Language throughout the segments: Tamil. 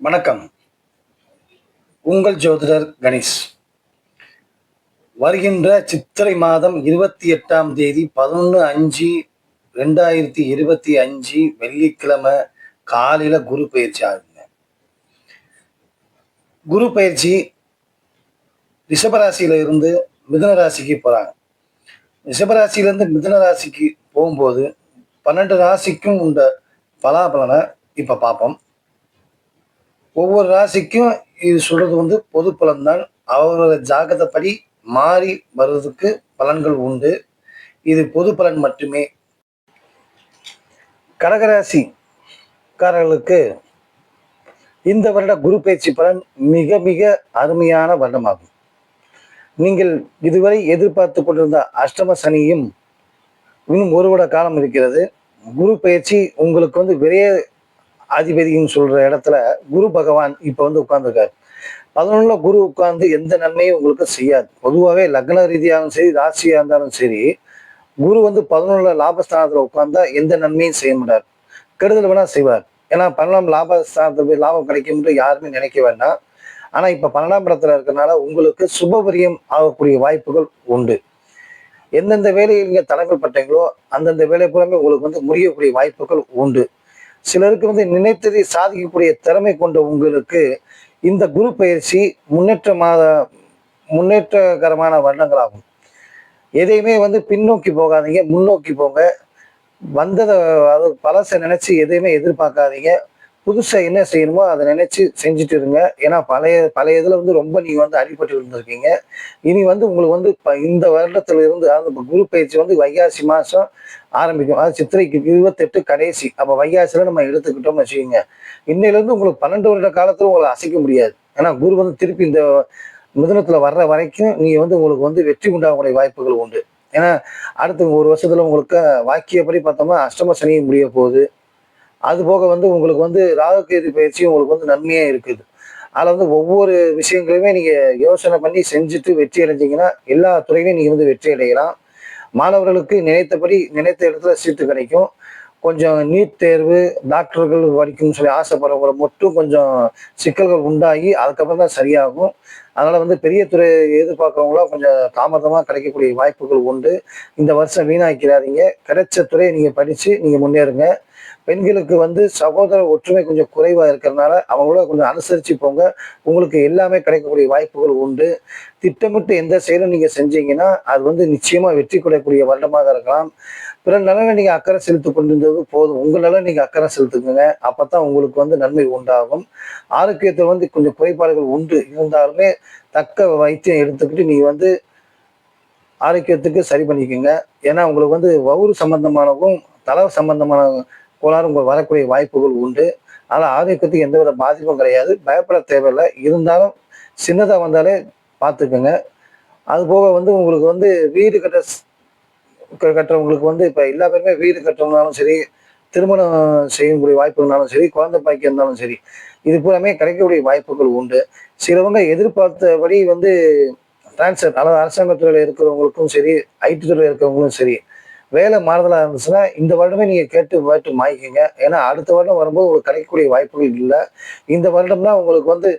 வணக்கம். உங்கள் ஜோதிடர் கணேஷ். வருகின்ற சித்திரை மாதம் இருபத்தி எட்டாம் தேதி பதினொன்று அஞ்சு ரெண்டாயிரத்தி இருபத்தி அஞ்சு வெள்ளிக்கிழமை காலையில் குரு பயிற்சி ஆகுங்க குரு பயிற்சி ரிஷபராசியில இருந்து மிதுன ராசிக்கு போகிறாங்க ரிஷபராசியிலேருந்து மிதுன ராசிக்கு போகும்போது பன்னெண்டு ராசிக்கும் உண்ட பலாபலனை இப்போ பார்ப்போம். ஒவ்வொரு ராசிக்கும் இது சொல்றது வந்து பொது பலன்தான். அவரோட ஜாகதப்படி மாறி வர்றதுக்கு பலன்கள் உண்டு. இது பொது பலன் மட்டுமே. கடகராசிக்காரர்களுக்கு இந்த வருட குரு பயிற்சி பலன் மிக மிக அருமையான வருடமாகும். நீங்கள் இதுவரை எதிர்பார்த்து கொண்டிருந்த அஷ்டம சனியும் இன்னும் ஒரு வருட காலம் இருக்கிறது. குரு பயிற்சி உங்களுக்கு வந்து விரைய அதிபதின்னு சொல்ற இடத்துல குரு பகவான் இப்ப வந்து உட்கார்ந்துருக்காரு. பதினொன்னுல குரு உட்கார்ந்து எந்த நன்மையும் உங்களுக்கு செய்யாது. பொதுவாகவே லக்ன ரீதியாகவும் சரி ராசியா இருந்தாலும் சரி குரு வந்து பதினொன்னுல லாபஸ்தானத்துல உட்கார்ந்தா எந்த நன்மையும் செய்ய மாட்டார். கெடுதல் வேணா செய்வார். ஏன்னா பன்னெண்டாம் லாபஸ்தானத்துல போய் லாபம் கிடைக்கும்னு யாருமே நினைக்க வேண்டாம். ஆனா இப்ப பன்னெண்டாம் இடத்துல இருக்கிறனால உங்களுக்கு சுபபரியம் ஆகக்கூடிய வாய்ப்புகள் உண்டு. எந்தெந்த வேலையில் நீங்கள் தடங்கள் பட்டீங்களோ அந்தந்த வேலை பூராமே உங்களுக்கு வந்து முடியக்கூடிய வாய்ப்புகள் உண்டு. சிலருக்கு வந்து நினைத்ததை சாதிக்கக்கூடிய திறமை கொண்ட உங்களுக்கு இந்த குரு பயிற்சி முன்னேற்றமாக முன்னேற்றகரமான வருடங்களாகும். எதையுமே வந்து பின்னோக்கி போகாதீங்க முன்னோக்கி போங்க. வந்ததை அது பழசை நினைச்சு எதையுமே எதிர்பார்க்காதீங்க. புதுசா என்ன செய்யணுமோ அதை நினைச்சு செஞ்சுட்டு இருங்க. ஏன்னா பழைய பழைய இதுல வந்து ரொம்ப நீங்க வந்து அடிபட்டு இருந்திருக்கீங்க. இனி வந்து உங்களுக்கு வந்து இப்ப இந்த வருடத்துல இருந்து அதாவது இப்ப குரு பயிற்சி வந்து வைகாசி மாசம் ஆரம்பிக்கும். அது சித்திரைக்கு இருபத்தெட்டு கடைசி. அப்ப வைகாசியில் நம்ம எடுத்துக்கிட்டோம்னு வச்சுக்கோங்க. இன்னையில இருந்து உங்களுக்கு பன்னெண்டு வருட காலத்துல உங்களை அசைக்க முடியாது. ஏன்னா குரு வந்து திருப்பி இந்த மிதனத்துல வர்ற வரைக்கும் நீங்க வந்து உங்களுக்கு வந்து வெற்றி உண்டாகக்கூடிய வாய்ப்புகள் உண்டு. ஏன்னா அடுத்த ஒரு வருஷத்துல உங்களுக்கு வாக்கியப்படி பார்த்தோம்னா அஷ்டம சனியும் முடிய போகுது. அது போக வந்து உங்களுக்கு வந்து ராகுகேது பயிற்சி உங்களுக்கு வந்து நன்மையாக இருக்குது. அதில் வந்து ஒவ்வொரு விஷயங்களையுமே நீங்கள் யோசனை பண்ணி செஞ்சுட்டு வெற்றி அடைஞ்சிங்கன்னா எல்லா துறையிலையும் நீங்கள் வந்து வெற்றி அடையலாம். மாணவர்களுக்கு நினைத்தபடி நினைத்த இடத்துல சீட்டு கிடைக்கும். கொஞ்சம் நீட் தேர்வு டாக்டர்கள் படிக்கும்னு சொல்லி ஆசைப்படுறவங்கள மட்டும் கொஞ்சம் சிக்கல்கள் உண்டாகி அதுக்கப்புறம் தான் சரியாகும். அதனால் வந்து பெரிய துறை எதிர்பார்க்குறவங்களாம் கொஞ்சம் தாமதமாக கிடைக்கக்கூடிய வாய்ப்புகள் உண்டு. இந்த வருஷம் வீணாக்கிறாதீங்க கிடைச்ச துறையை நீங்கள் படித்து நீங்கள் முன்னேறுங்க. பெண்களுக்கு வந்து சகோதர ஒற்றுமை கொஞ்சம் குறைவா இருக்கிறதுனால அவங்களோட கொஞ்சம் அனுசரிச்சு போங்க. உங்களுக்கு எல்லாமே கிடைக்கக்கூடிய வாய்ப்புகள் உண்டு. திட்டமிட்டு எந்த செயலும் நீங்க செஞ்சீங்கன்னா அது வந்து நிச்சயமா வெற்றி கொள்ளக்கூடிய வருடமாக இருக்கலாம். பிற நலனை நீங்க அக்கறை செலுத்தி கொண்டிருந்தது போதும். உங்க நலன் நீங்க அக்கறை செலுத்துக்குங்க அப்பதான் உங்களுக்கு வந்து நன்மை உண்டாகும். ஆரோக்கியத்தில் வந்து கொஞ்சம் குறைபாடுகள் உண்டு. இருந்தாலுமே தக்க வைத்தியம் எடுத்துக்கிட்டு நீங்க வந்து ஆரோக்கியத்துக்கு சரி பண்ணிக்கோங்க. ஏன்னா உங்களுக்கு வந்து வவுறு சம்பந்தமானவும் தலை சம்பந்தமான கோளாறு உங்கள் வரக்கூடிய வாய்ப்புகள் உண்டு. ஆனால் ஆரோக்கியத்துக்கு எந்தவித பாதிப்பும் கிடையாது. பயப்பட தேவையில்லை. இருந்தாலும் சின்னதாக வந்தாலே பார்த்துக்கோங்க. அது போக வந்து உங்களுக்கு வந்து வீடு கட்ட க- கட்டுறவங்களுக்கு வந்து இப்போ எல்லா பேருமே வீடு கட்டுறவங்கனாலும் சரி திருமணம் செய்யக்கூடிய வாய்ப்புகள்னாலும் சரி குழந்தை பாய்க்கு இருந்தாலும் சரி இது பூராமே கிடைக்கக்கூடிய வாய்ப்புகள் உண்டு. சிலவங்க எதிர்பார்த்தபடி வந்து டிரான்ஸ்ஃபர் அதாவது அரசாங்கத்துறையில் இருக்கிறவங்களுக்கும் சரி ஐடி துறையில் இருக்கிறவங்களும் சரி வேலை மாறுதலாக இருந்துச்சுன்னா இந்த வருடமே நீங்கள் கேட்டு கேட்டு மாய்க்கிங்க ஏன்னா அடுத்த வருடம் வரும்போது உங்களுக்கு கிடைக்கக்கூடிய வாய்ப்புகள் இல்லை. இந்த வருடம்னா உங்களுக்கு வந்து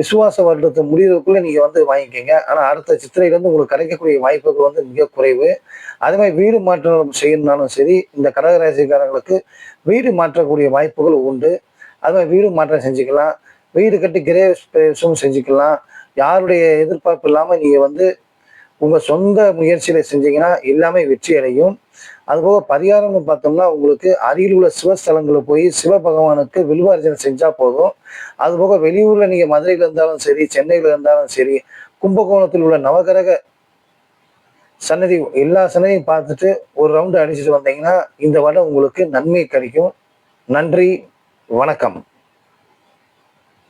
விசுவாச வருடத்தை முடிவுக்குள்ளே நீங்கள் வந்து வாங்கிக்கோங்க. ஆனால் அடுத்த சித்திரையிலேருந்து உங்களுக்கு கிடைக்கக்கூடிய வாய்ப்புகள் வந்து மிக குறைவு. அதே மாதிரி வீடு மாற்றம் செய்யணும்னாலும் சரி இந்த கடகராசிக்காரங்களுக்கு வீடு மாற்றக்கூடிய வாய்ப்புகள் உண்டு. அது மாதிரி வீடு மாற்றம் செஞ்சுக்கலாம். வீடு கட்டி கிரேவ் செஞ்சுக்கலாம். யாருடைய எதிர்பார்ப்பு இல்லாமல் நீங்கள் வந்து உங்கள் சொந்த முயற்சியில செஞ்சீங்கன்னா எல்லாமே வெற்றி அடையும். அதுபோக பரிகாரம்னு பார்த்தோம்னா உங்களுக்கு அருகில் உள்ள சிவஸ்தலங்களை போய் சிவபகவானுக்கு வில்வார்ஜனை செஞ்சா போதும். அதுபோக வெளியூர்ல நீங்க மதுரையில இருந்தாலும் சரி சென்னையில இருந்தாலும் சரி கும்பகோணத்தில் உள்ள நவகரக சன்னதி எல்லா சன்னதியும் பார்த்துட்டு ஒரு ரவுண்டு அடிச்சுட்டு வந்தீங்கன்னா இந்த வருடம் உங்களுக்கு நன்மை கிடைக்கும். நன்றி வணக்கம்.